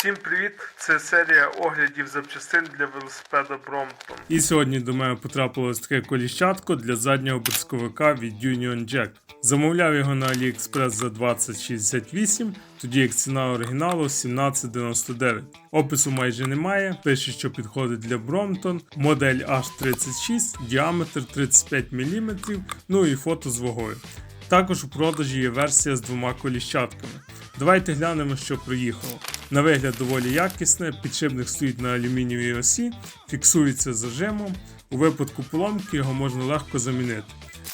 Всім привіт! Це серія оглядів запчастин для велосипеда Brompton. І сьогодні до мене потрапилось таке коліщатко для заднього брусковика від Union Jack. Замовляв його на AliExpress за 2068, тоді як ціна оригіналу 1799. Опису майже немає, пише, що підходить для Brompton, модель H36, діаметр 35 мм, ну і фото з вагою. Також у продажі є версія з двома коліщатками. Давайте глянемо, що проїхало. На вигляд доволі якісне, підшипник стоїть на алюмінієвій осі, фіксується зажимом. У випадку поломки його можна легко замінити.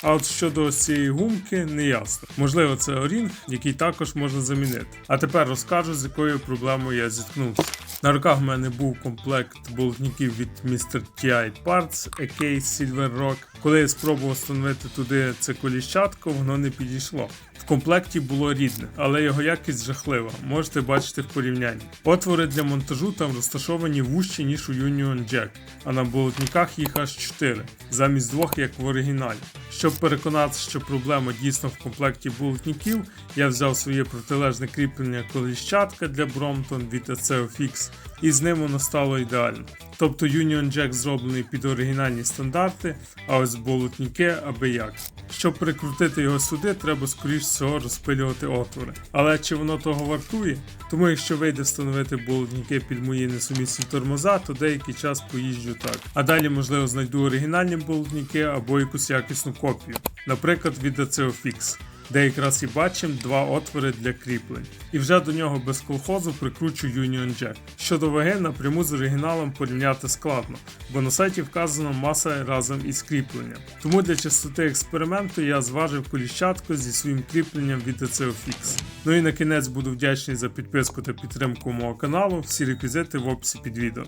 А от щодо цієї гумки не ясно. Можливо, це орінг, який також можна замінити. А тепер розкажу, з якою проблемою я зіткнувся. На руках в мене був комплект болтників від Mr. TI Parts, AK Silver Rock. Коли я спробував встановити туди це коліщатко, воно не підійшло. В комплекті було рідне, але його якість жахлива, можете бачити в порівнянні. Отвори для монтажу там розташовані вужчі, ніж у Union Jack, а на болотниках їх аж 4, замість двох, як в оригіналі. Щоб переконатися, що проблема дійсно в комплекті болотників, я взяв своє протилежне кріплення коліщатка для Brompton від ACO Fix, і з ним воно стало ідеально. Тобто Union Jack зроблений під оригінальні стандарти, а ось болотники аби як. Щоб прикрутити його сюди, треба скоріш всього розпилювати отвори. Але чи воно того вартує? Тому якщо вийде встановити болотники під мої несумісні тормоза, то деякий час поїжджу так. А далі, можливо, знайду оригінальні болотники або якусь якісну копію, наприклад, від ACO Fix де якраз і бачимо два отвори для кріплень. І вже до нього без колхозу прикручу Union Jack. Щодо ваги, напряму з оригіналом порівняти складно, бо на сайті вказано маса разом із кріпленням. Тому для чистоти експерименту я зважив коліщатку зі своїм кріпленням від ECO Ну і на кінець буду вдячний за підписку та підтримку мого каналу. Всі реквізити в описі під відео.